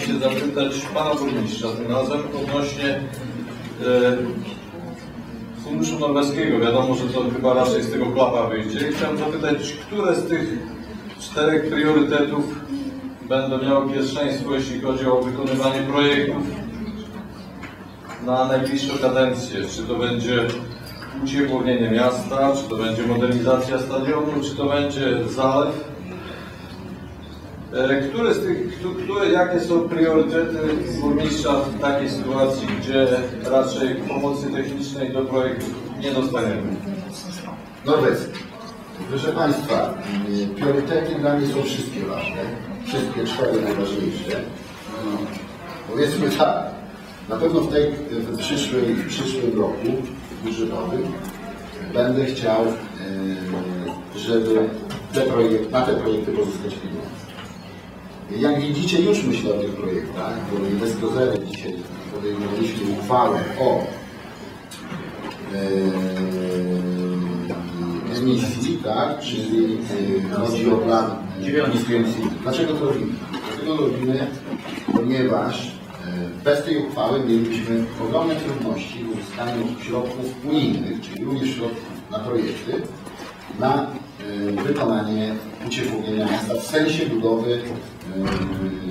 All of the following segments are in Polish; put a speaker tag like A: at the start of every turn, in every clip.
A: zapytać Pana Burmistrza tym razem odnośnie e, Funduszu Norweskiego. Wiadomo, że to chyba raczej z tego klapa wyjdzie. Chciałem zapytać, które z tych czterech priorytetów będą miały pierwszeństwo, jeśli chodzi o wykonywanie projektów na najbliższą kadencję? Czy to będzie uciepłownienie miasta, czy to będzie modernizacja stadionu, czy to będzie zalew? E, Które z tych, któ- które, jakie są priorytety burmistrza w takiej sytuacji, gdzie raczej pomocy technicznej do projektu nie dostaniemy?
B: Norwegia. Proszę Państwa, priorytety dla mnie są wszystkie ważne. Wszystkie cztery najważniejsze. No, powiedzmy tak, na pewno w, tej, w, przyszłej, w przyszłym roku budżetowym będę chciał, y, żeby te projekt, na te projekty pozyskać pieniądze. Jak widzicie, już myślę o tych projektach, bo inwestorzy dzisiaj podejmowaliśmy uchwałę o e, emisji, tak, czyli e, chodzi o plan e, niskoemisyjny. Dlaczego to robimy? Dlatego to robimy, ponieważ e, bez tej uchwały mielibyśmy ogromne trudności w uzyskaniu środków unijnych, czyli również środków na projekty, na wykonanie uciepłownienia miasta w sensie budowy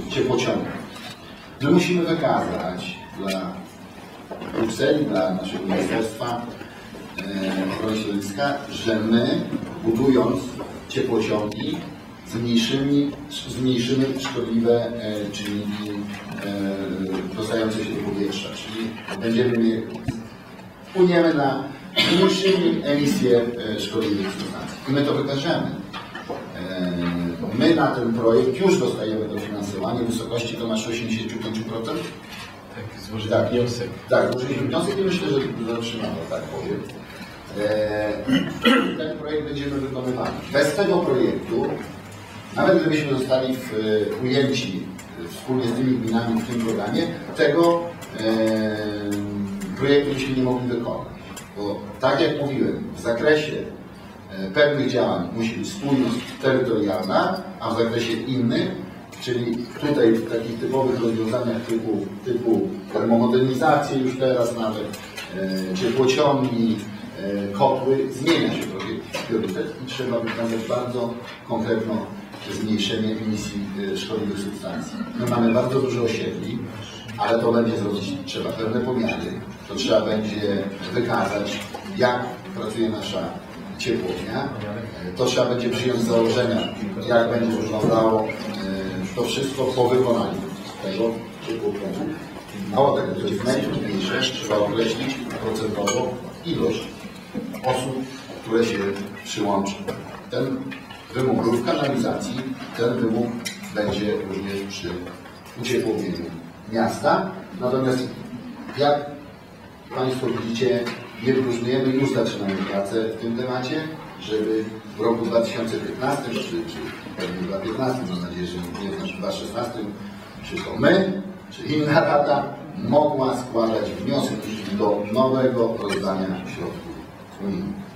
B: e, ciepłociągu. My musimy wykazać dla Brukseli, dla naszego ministerstwa e, ochrony środowiska, że my budując ciepłociągi zmniejszymy, zmniejszymy szkodliwe e, czynniki e, dostające się do powietrza, czyli będziemy wpłyniemy na zmniejszymy emisję e, szkodliwych substancji. I my to wykażemy. E, My na ten projekt już dostajemy dofinansowanie w wysokości to masz 85%.
C: Tak, złożyć
B: Tak.
C: wniosek.
B: Tak, złożyliśmy wniosek i myślę, że zatrzymamy, tak powiem. Eee, ten projekt będziemy wykonywali. Bez tego projektu, nawet gdybyśmy zostali w, ujęci wspólnie z tymi gminami w tym programie, tego eee, projektu byśmy nie mogli wykonać. Bo tak jak mówiłem, w zakresie e, pewnych działań musi być spójność terytorialna, a w zakresie innych, czyli tutaj w takich typowych rozwiązaniach typu, typu termomodernizacje już teraz nawet, e, ciepłociągi, e, kotły, zmienia się trochę priorytet i trzeba wykazać bardzo konkretne zmniejszenie emisji e, szkodliwych substancji. My mamy bardzo dużo osiedli, ale to będzie zrobić, trzeba pewne pomiary, to trzeba będzie wykazać, jak pracuje nasza ciepłownia. E, To trzeba będzie przyjąć z założenia, jak będzie wyglądało e, to wszystko po wykonaniu tego ciepłownia. Mało tego, to jest najtrudniejsze, trzeba określić procentowo ilość osób, które się przyłączą. Ten wymóg rów kanalizacji, ten wymóg będzie również przy uciepłownieniu miasta. Natomiast jak Państwo widzicie, nie wyróżniujemy, już zaczynamy pracę w tym temacie, żeby w roku 2015, czy, czy pewnie 2015, mam nadzieję, że nie w 2016, czy to my, czy inna rada, mogła składać wnioski do nowego rozdania środków unijnych.